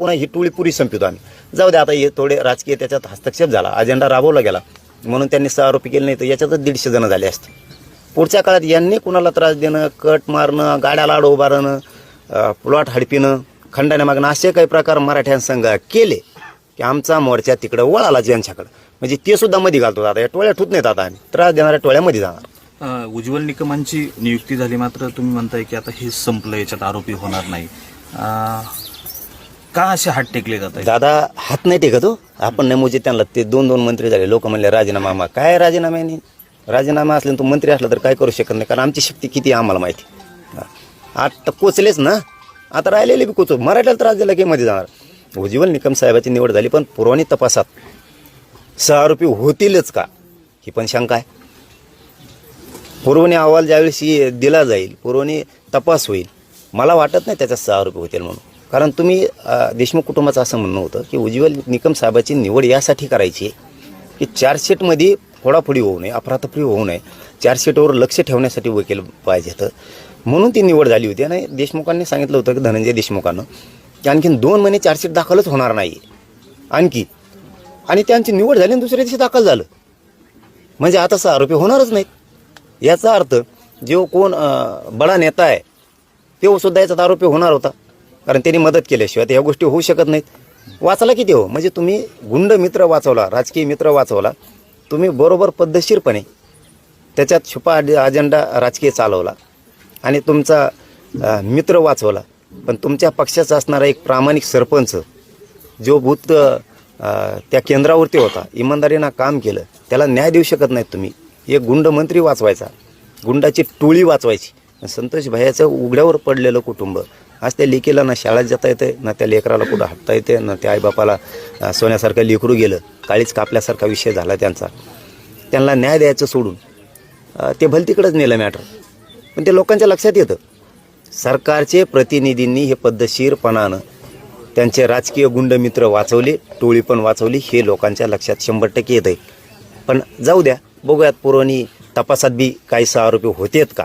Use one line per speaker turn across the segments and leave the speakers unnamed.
पुन्हा ही टोळी पुरी संपवतो आम्ही. जाऊ द्या आता हे थोडे राजकीय त्याच्यात हस्तक्षेप झाला अजेंडा राबवला गेला. म्हणून त्यांनी सहा आरोपी केले नाही तर याच्यातच दीडशे जण झाले असते. पुढच्या काळात यांनी कुणाला त्रास देणं कट मारणं गाड्या लाड उभारणं प्लॉट हडपिणं खंडाने मागणं असे काही प्रकार मराठ्यांसंघ केले की आमचा मोर्चा तिकडं वळाला ज्यांच्याकडं. म्हणजे ते सुद्धा मध्ये घालतो. आता या टोळ्या ठूत नाहीत आता आम्ही. त्रास देणाऱ्या टोळ्यामध्ये जाणार.
उज्ज्वल निकमांची नियुक्ती झाली मात्र तुम्ही म्हणताय की आता हे संपलं याच्यात आरोपी होणार नाही. का असे हात टेकले जात आहेत?
दादा हात नाही टेकत हो. आपण नाही मोजे त्यांना ते दोन दोन मंत्री झाले. लोक म्हणले राजीनामा मा काय राजीनाम्याने राजीनामा असले तो मंत्री असला तर काय करू शकत नाही. कारण आमची शक्ती किती आहे आम्हाला माहिती. हा. आता कोचलेच ना. आता राहिलेले बी कोचो. मराठ्याला त्रास दिला की मध्ये जाणार. उज्ज्वल निकम साहेबाची निवड झाली पण पुरवणी तपासात. सहा रुपये होतीलच का? ही पण शंका आहे. पुरवणी अहवाल ज्यावेळेस दिला जाईल पुरवणी तपास होईल. मला वाटत नाही त्याच्यात सहा रुपये होतील म्हणून. कारण तुम्ही देशमुख कुटुंबाचं असं म्हणणं होतं की उज्ज्वल निकम साहेबाची निवड यासाठी करायची आहे की चार्जशीटमध्ये फोडाफोडी होऊ नये अफरातफरी होऊ नये चार्जशीटवर लक्ष ठेवण्यासाठी वकील पाहिजे तर म्हणून ती निवड झाली होती आणि देशमुखांनी सांगितलं होतं की धनंजय देशमुखानं की आणखीन दोन महिने चार्जशीट दाखलच होणार नाही. आणखी आणि त्यांची निवड झाली आणि दुसऱ्या दिवशी दाखल झालं. म्हणजे आता सहा आरोपी होणारच नाहीत याचा अर्थ जो कोण बडा नेता आहे तो सुद्धा याच्यात आरोपी होणार होता. कारण त्यांनी मदत केल्याशिवाय तर ह्या गोष्टी होऊ शकत नाहीत. वाचला किती हो? म्हणजे तुम्ही गुंड मित्र वाचवला राजकीय मित्र वाचवला तुम्ही बरोबर पद्धतशीरपणे त्याच्यात छुपा अजेंडा राजकीय चालवला आणि तुमचा मित्र वाचवला. पण तुमच्या पक्षाचा असणारा एक प्रामाणिक सरपंच जो भूत त्या केंद्रावरती होता इमानदारीनं काम केलं त्याला न्याय देऊ शकत नाहीत तुम्ही. एक गुंड मंत्री वाचवायचा गुंडाची टोळी वाचवायची. संतोष भैयाचं उघड्यावर पडलेलं कुटुंब आज त्या लेकीला ना शाळेत जाता येते ना त्या लेकराला कुठं हटता येते ना त्या आईबापाला सोन्यासारखं लेकरू गेलं काळीच कापल्यासारखा विषय झाला त्यांचा. त्यांना न्याय द्यायचं सोडून ते भलतीकडंच नेलं मॅटर पण ते लोकांच्या लक्षात येतं. सरकारचे प्रतिनिधींनी हे पद्धतशीरपणानं त्यांचे राजकीय गुंड मित्र वाचवले टोळी पण वाचवली हे लोकांच्या लक्षात शंभर टक्के येत आहे पण जाऊ द्या बघूयात पुरवणी तपासात बी काही सहा आरोपी होतेत का?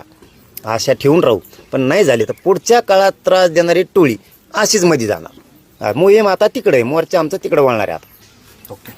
आशा ठेवून राहू. पण नाही झाले तर पुढच्या काळात त्रास देणारी टोळी अशीच मध्ये जाणार. मोहीम आता तिकडे आहे मोर्चा आमचा तिकडे वळणार आहे आता.
ओके.